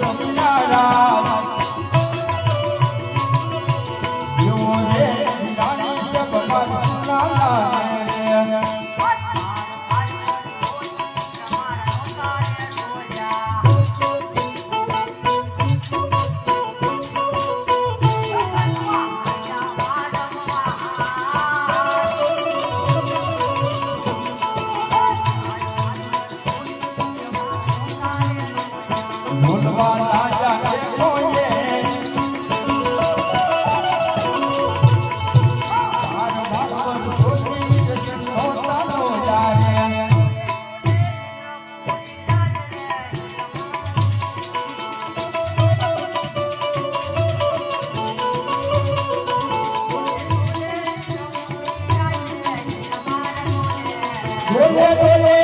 Ram, Ram, Ram, બોલે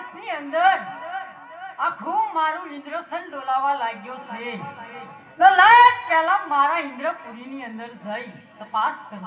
દિવસની અંદર આખું મારું ઇન્દ્રસન ડોલાવા લાગ્યો છે. તો પહેલા મારા ઇન્દ્રપુરીની અંદર જઈ તપાસ કરું.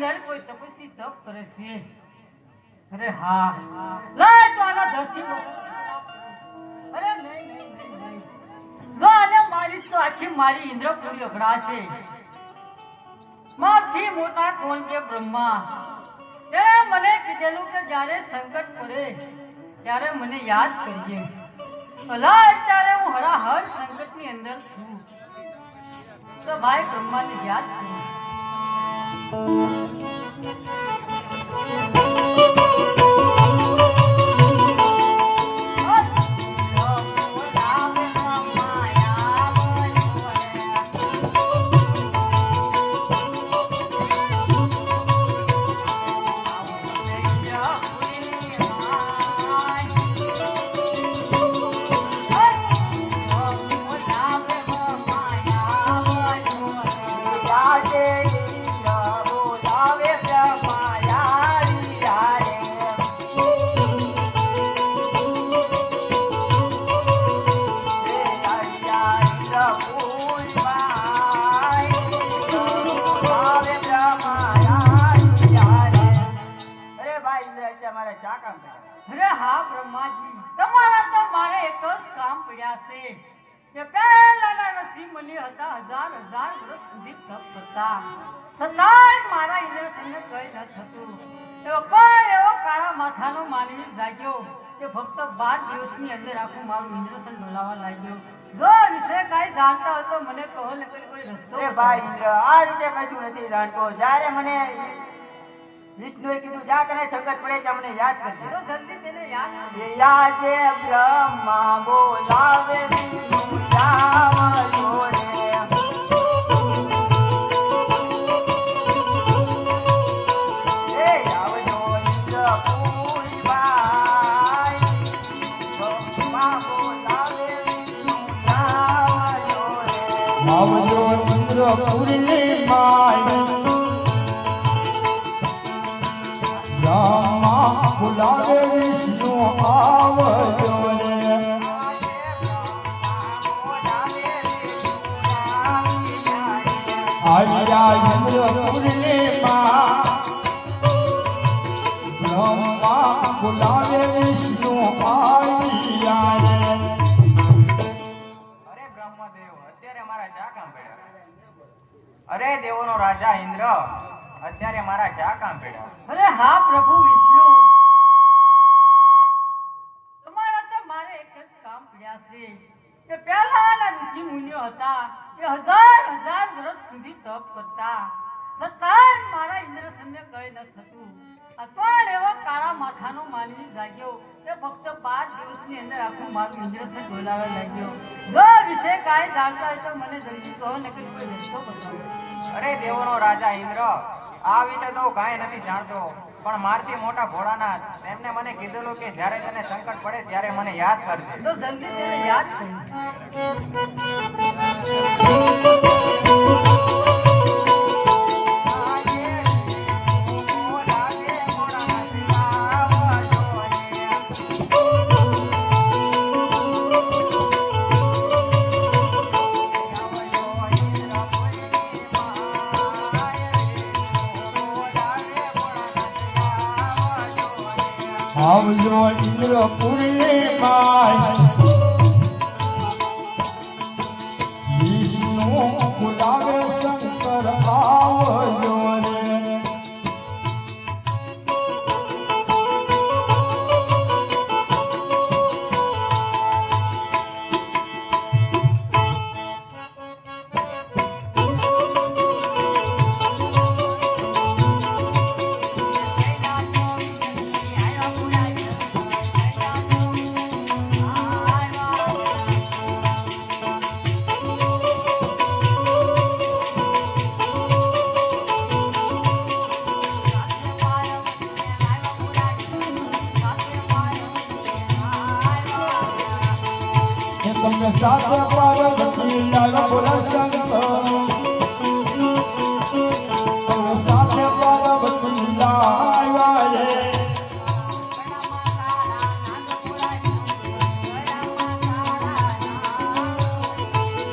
અંદર કોઈ તપસ્વી તપ કરે છે અરે હા લે તો આના ધરતી. અરે નહીં નહીં જો આને મારી તો આખી મારી ઇન્દ્રપુરી અઘડાશે મારથી મોટા કોણ કે બ્રહ્મા? એ મને કીધેલું કે જ્યારે સંકટ પડે, ત્યારે મને યાદ કરજે અલા, અત્યારે હું હરાહર સંકટની અંદર છું. તો ભાઈ બ્રહ્માને યાદ કરું મારે છે કે પહેલાના મુનિ હતા હજાર હજાર વર્ષ સુધી તપ કરતા. છતાંય મારા ઇન્દ્રસનને કઈ ન થતું. એવો કોઈ એવો કાળા માથાનો માનવી જાગ્યો કે ફક્ત બાર દિવસની અંદર આખું મારું ઇન્દ્રસન બોલાવા લાગ્યો. જો વિશે કાંઈ જાણતા હોય તો મને કહો ને કોઈ રસ્તો અરે ભાઈ ઇન્દ્ર આ વિશે કશું નથી જાણતો. જ્યારે મને વિષ્ણુએ કીધું જા કરે સંકટ પડે તમને મને યાદ કરજે તો જલ્દી તેને યાદ યાજે બ્રહ્મા બોલાવે વિષ્ણુ જાવજો રે. એ આવજો ઇન્દ્ર પૂરીભાઈ. બ્રહ્મા બોલાવે વિષ્ણુ આવજો રે આવ્યા ઇન્દ્રપુરી માં બ્રહ્મા બોલાવે અરે બ્રહ્મદેવ, અત્યારે મારા શા કામ અરે, દેવોનો રાજા ઇન્દ્ર. અત્યારે મારા શા કામ પડ્યા? અરે હા પ્રભુ વિષ્ણુ. તમારા તો મારે એક જ કામ પડ્યા છે. કે પહેલાના ઋષિ મુનિઓ હતા એ હજાર હજાર વર્ષ સુધી તપ કરતા. છતાં મારા ઇન્દ્રસનને કઈ ન થતું. અથવા એવો કાળા માથાનો માનવી જાગ્યો કે ફક્ત બાર દિવસની અંદર આખું મારું ઇન્દ્રસન ડોલાવા લાગ્યો. જો વિશે કાંઈ જાણતા હોય તો મને જલ્દી કહો ને કે કોઈ રસ્તો બતાવો. અરે દેવોનો રાજા ઇન્દ્ર આ વિશે તો હું કાંઈ નથી જાણતો, પણ મારથી મોટા ભોળાનાથ, તેમને મને કીધેલું કે જ્યારે તને સંકટ પડે ત્યારે મને યાદ કરજે. તો યાદ આવજો ઇન્દ્રપુરી માય.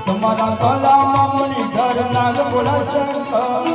તમારા કલામાં મુનિ ઘર નાગ બોલા શંકર